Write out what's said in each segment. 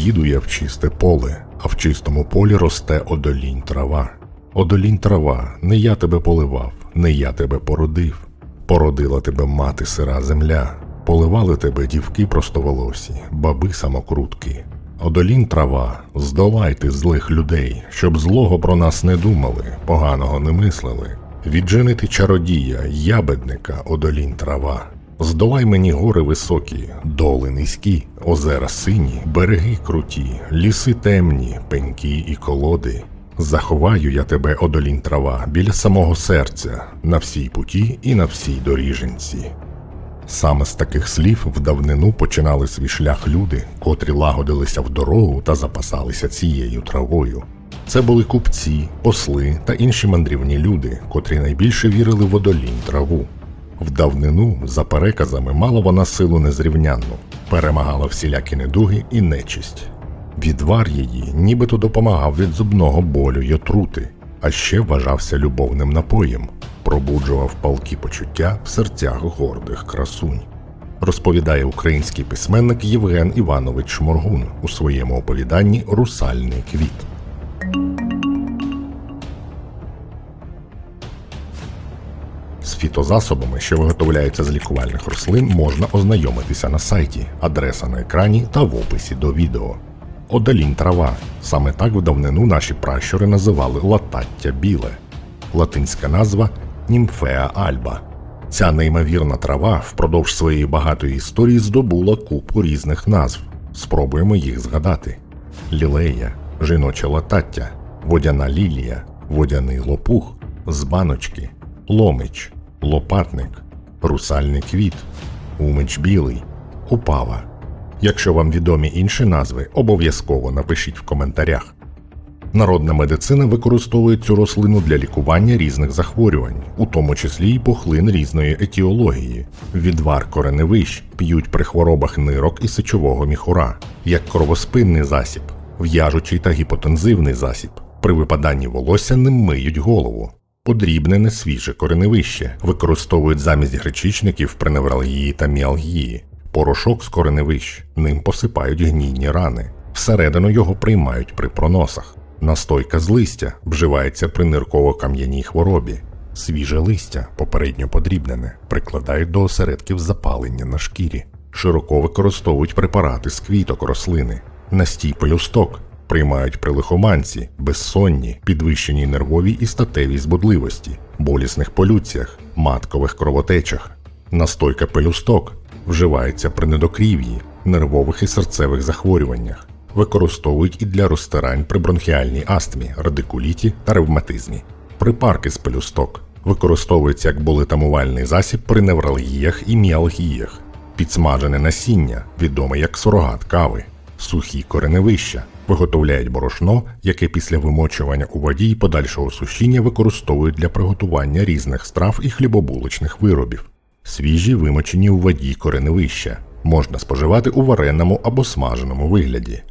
Їду я в чисте поле, а в чистому полі росте одолінь трава. Одолінь трава, не я тебе поливав, не я тебе породив. Породила тебе мати сира земля, поливали тебе дівки простоволосі, баби самокрутки. Одолінь трава, здолайте злих людей, щоб злого про нас не думали, поганого не мислили. Відженити чародія, ябедника, одолінь трава. Здолай мені гори високі, доли низькі, озера сині, береги круті, ліси темні, пеньки і колоди. Заховаю я тебе, одолінь трава, біля самого серця, на всій путі і на всій доріженці. Саме з таких слів в давнину починали свій шлях люди, котрі лагодилися в дорогу та запасалися цією травою. Це були купці, посли та інші мандрівні люди, котрі найбільше вірили в одолінь траву. В давнину, за переказами, мала вона силу незрівнянну, перемагала всілякі недуги і нечисть. Відвар її нібито допомагав від зубного болю й отрути, а ще вважався любовним напоєм, пробуджував палкі почуття в серцях гордих красунь. Розповідає український письменник Євген Іванович Шморгун у своєму оповіданні Русальний квіт. Фітозасобами, що виготовляються з лікувальних рослин, можна ознайомитися на сайті, адреса на екрані та в описі до відео. Одалінь трава. Саме так в давнину наші пращури називали латаття біле. Латинська назва німфеа альба. Ця неймовірна трава впродовж своєї багатої історії здобула купу різних назв. Спробуємо їх згадати: лілея, жіноче латаття, водяна лілія, водяний лопух, з баночки, ломич, лопатник, русальний квіт, умич білий, купава. Якщо вам відомі інші назви, обов'язково напишіть в коментарях. Народна медицина використовує цю рослину для лікування різних захворювань, у тому числі й пухлин різної етіології. Відвар кореневищ п'ють при хворобах нирок і сечового міхура, як кровоспинний засіб, в'яжучий та гіпотензивний засіб. При випаданні волосся ним миють голову. Подрібнене свіже кореневище використовують замість гречичників при невралгії та міалгії. Порошок з кореневищ, ним посипають гнійні рани. Всередину його приймають при проносах. Настойка з листя вживається при нирково-кам'яній хворобі. Свіже листя, попередньо подрібнене, прикладають до осередків запалення на шкірі. Широко використовують препарати з квіток рослини. Настій пелюсток приймають при лихоманці, безсонні, підвищеній нервовій і статевій збудливості, болісних полюціях, маткових кровотечах. Настойка пелюсток вживається при недокрів'ї, нервових і серцевих захворюваннях, використовують і для розтирань при бронхіальній астмі, радикуліті та ревматизмі. Припарки з пелюсток використовуються як болетамувальний засіб при невралгіях і міалгіях, підсмажене насіння, відоме як сурогат кави, сухі кореневища, виготовляють борошно, яке після вимочування у воді і подальшого сушіння використовують для приготування різних страв і хлібобулочних виробів. Свіжі вимочені у воді кореневища можна споживати у вареному або смаженому вигляді.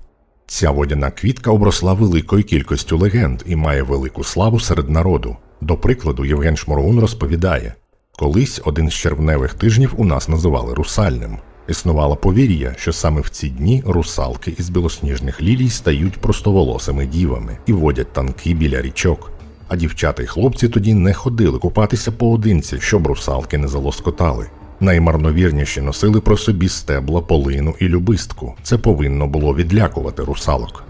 Ця водяна квітка обросла великою кількістю легенд і має велику славу серед народу. До прикладу, Євген Шморгун розповідає: колись один з червневих тижнів у нас називали русальним. Існувало повір'я, що саме в ці дні русалки із білосніжних лілій стають простоволосими дівами і водять танки біля річок. А дівчата й хлопці тоді не ходили купатися поодинці, щоб русалки не залоскотали. Наймарновірніші носили про собі стебла, полину і любистку. Це повинно було відлякувати русалок.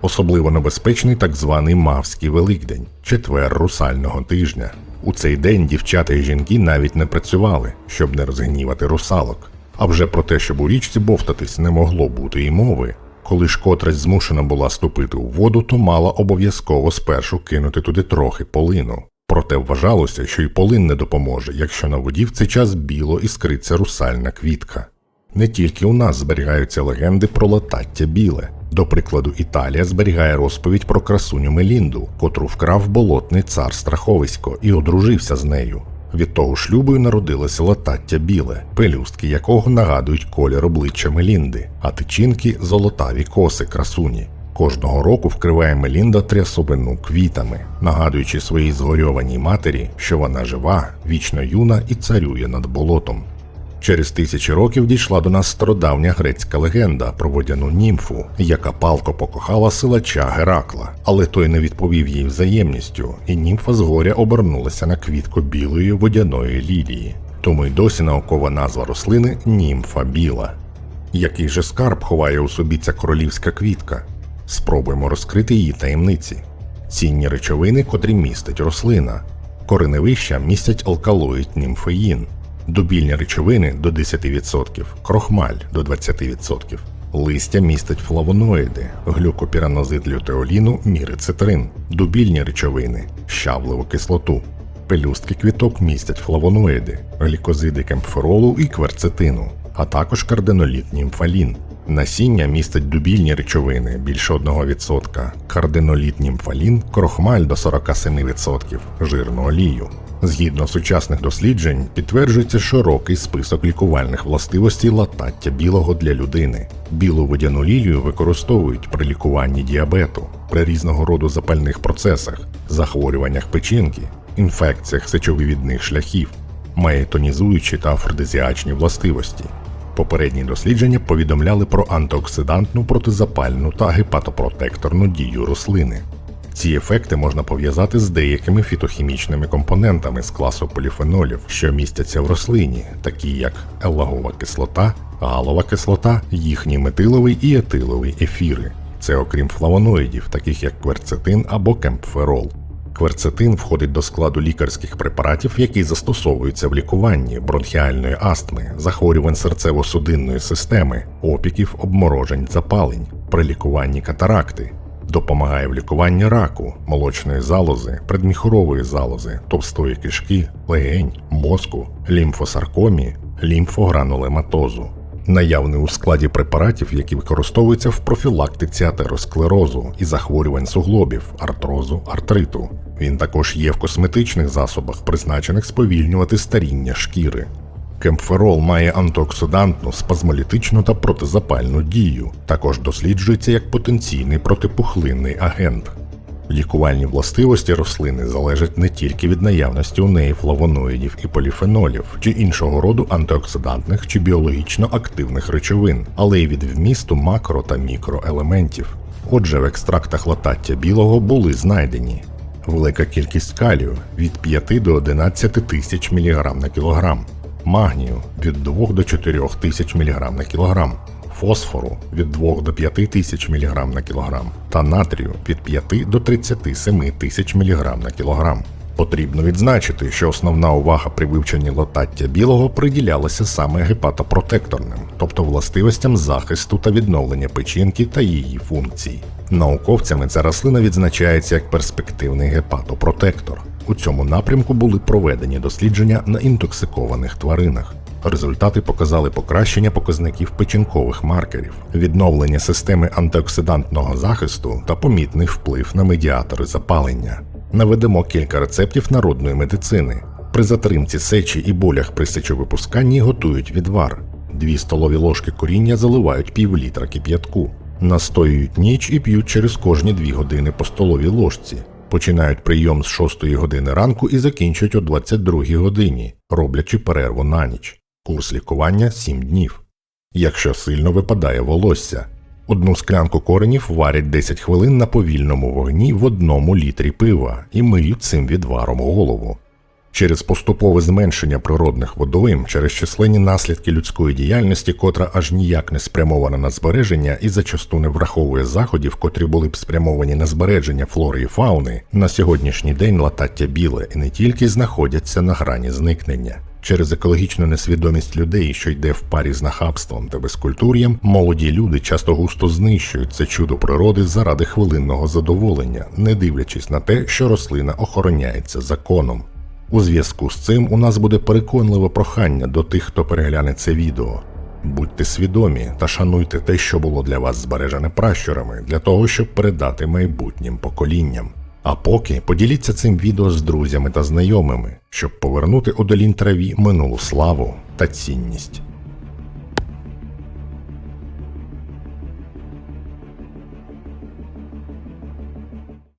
Особливо небезпечний так званий Мавський Великдень, четвер русального тижня. У цей день дівчата і жінки навіть не працювали, щоб не розгнівати русалок. А вже про те, щоб у річці бовтатись не могло бути і мови. Коли ж котрась змушена була ступити у воду, то мала обов'язково спершу кинути туди трохи полину. Проте вважалося, що й полин не допоможе, якщо на воді в цей час біло іскриться русальна квітка. Не тільки у нас зберігаються легенди про латаття біле. До прикладу, Італія зберігає розповідь про красуню Мелінду, котру вкрав болотний цар Страховисько і одружився з нею. Від того шлюбу й народилося латаття біле, пелюстки якого нагадують колір обличчя Мелінди, а тичинки золотаві коси красуні. Кожного року вкриває Мелінда трясовину квітами, нагадуючи своїй згорьованій матері, що вона жива, вічно юна і царює над болотом. Через тисячі років дійшла до нас стародавня грецька легенда про водяну німфу, яка палко покохала силача Геракла, але той не відповів їй взаємністю, і німфа згоря обернулася на квітку білої водяної лілії. Тому й досі наукова назва рослини німфа біла. Який же скарб ховає у собі ця королівська квітка? Спробуємо розкрити її таємниці. Цінні речовини, котрі містить рослина. Кореневища містять алкалоїд німфеїн, дубільні речовини до 10%, крохмаль до 20%. Листя містить флавоноїди, глюкопіранозид лютеоліну, мірицетрин, дубільні речовини, щавливу кислоту. Пелюстки квіток містять флавоноїди, глікозиди кемфоролу і кверцетину, а також карденоліт німфалін. Насіння містить дубільні речовини більше 1%, кардиноліт німфалін, крохмаль до 47%, жирну олію. Згідно сучасних досліджень, підтверджується широкий список лікувальних властивостей латаття білого для людини. Білу водяну лілію використовують при лікуванні діабету, при різного роду запальних процесах, захворюваннях печінки, інфекціях сечовивідних шляхів, має тонізуючі та афродизіачні властивості. Попередні дослідження повідомляли про антиоксидантну, протизапальну та гепатопротекторну дію рослини. Ці ефекти можна пов'язати з деякими фітохімічними компонентами з класу поліфенолів, що містяться в рослині, такі як елагова кислота, галова кислота, їхній метиловий і етиловий ефіри. Це окрім флавоноїдів, таких як кверцетин або кемпферол. Кверцетин входить до складу лікарських препаратів, які застосовуються в лікуванні бронхіальної астми, захворювань серцево-судинної системи, опіків, обморожень, запалень, при лікуванні катаракти. Допомагає в лікуванні раку, молочної залози, предміхорової залози, товстої кишки, легень, мозку, лімфосаркомі, лімфогранулематозу. Наявний у складі препаратів, які використовуються в профілактиці атеросклерозу і захворювань суглобів, артрозу, артриту. Він також є в косметичних засобах, призначених сповільнювати старіння шкіри. Кемферол має антиоксидантну, спазмолітичну та протизапальну дію, також досліджується як потенційний протипухлинний агент. Лікувальні властивості рослини залежать не тільки від наявності у неї флавоноїдів і поліфенолів чи іншого роду антиоксидантних чи біологічно активних речовин, але й від вмісту макро та мікроелементів. Отже, в екстрактах латаття білого були знайдені велика кількість калію від 5 до 11 тисяч мг на кілограм, магнію від 2 до 4 тисяч мг на кілограм, фосфору від 2 до 5 тисяч мг на кілограм та натрію від 5 до 37 тисяч мг на кілограм. Потрібно відзначити, що основна увага при вивченні латаття білого приділялася саме гепатопротекторним, тобто властивостям захисту та відновлення печінки та її функцій. Науковцями ця рослина відзначається як перспективний гепатопротектор. У цьому напрямку були проведені дослідження на інтоксикованих тваринах. Результати показали покращення показників печінкових маркерів, відновлення системи антиоксидантного захисту та помітний вплив на медіатори запалення. Наведемо кілька рецептів народної медицини. При затримці сечі і болях при сечовипусканні готують відвар. Дві столові ложки коріння заливають пів літра кип'ятку, настоюють ніч і п'ють через кожні дві години по столовій ложці. Починають прийом з 6 години ранку і закінчують о 22 годині, роблячи перерву на ніч. Курс лікування 7 днів. Якщо сильно випадає волосся, одну склянку коренів варять 10 хвилин на повільному вогні в одному літрі пива і миють цим відваром голову. Через поступове зменшення природних водойм, через численні наслідки людської діяльності, котра аж ніяк не спрямована на збереження і зачасту не враховує заходів, котрі були б спрямовані на збереження флори і фауни, на сьогоднішній день латаття біле і не тільки знаходяться на грані зникнення. Через екологічну несвідомість людей, що йде в парі з нахабством та безкультур'ям, молоді люди часто густо знищують це чудо природи заради хвилинного задоволення, не дивлячись на те, що рослина охороняється законом. У зв'язку з цим у нас буде переконливе прохання до тих, хто перегляне це відео. Будьте свідомі та шануйте те, що було для вас збережене пращурами, для того, щоб передати майбутнім поколінням. А поки поділіться цим відео з друзями та знайомими, щоб повернути одолін траві минулу славу та цінність.